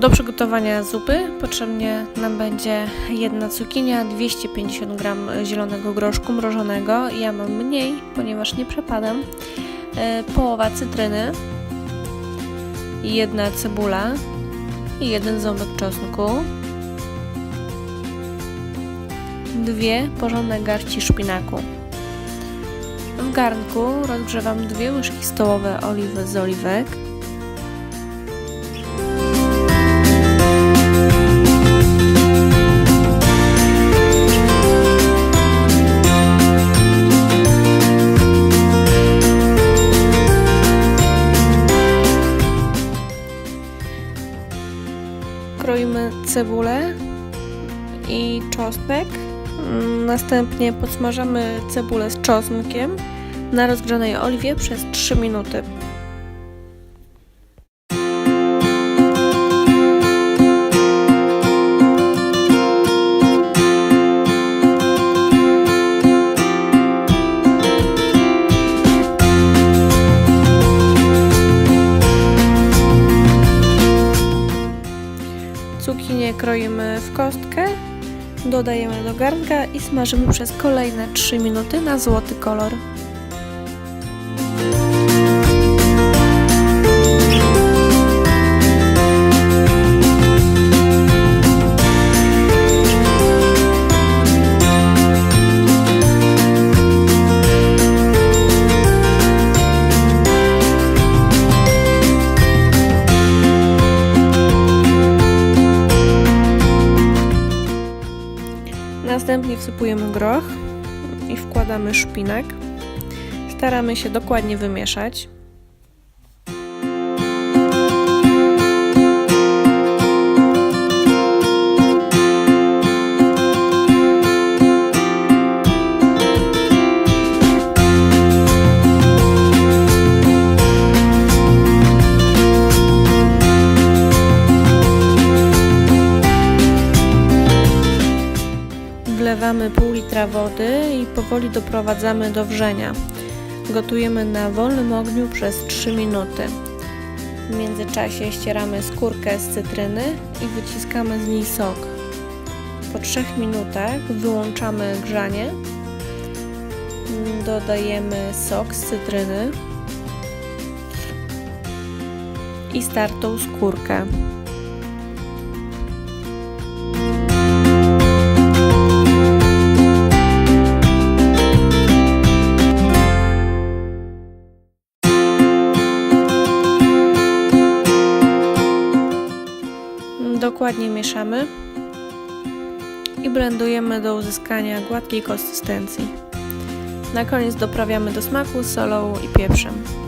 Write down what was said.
Do przygotowania zupy potrzebnie nam będzie jedna cukinia, 250 g zielonego groszku mrożonego. Ja mam mniej, ponieważ nie przepadam. E, Połowa cytryny, jedna cebula i jeden ząbek czosnku. Dwie porządne garści szpinaku. W garnku rozgrzewam dwie łyżki stołowe oliwy z oliwek. Kroimy cebulę i czosnek. Mm, Następnie podsmażamy cebulę z czosnkiem na rozgrzanej oliwie przez 3 minuty. Kroimy w kostkę, dodajemy do garnka i smażymy przez kolejne 3 minuty na złoty kolor. Następnie wsypujemy groch i wkładamy szpinak. Staramy się dokładnie wymieszać. Wlewamy pół litra wody i powoli doprowadzamy do wrzenia. Gotujemy na wolnym ogniu przez 3 minuty. W międzyczasie ścieramy skórkę z cytryny i wyciskamy z niej sok. Po 3 minutach wyłączamy grzanie. Dodajemy sok z cytryny i startą skórkę. Dokładnie mieszamy i blendujemy do uzyskania gładkiej konsystencji. Na koniec doprawiamy do smaku solą i pieprzem.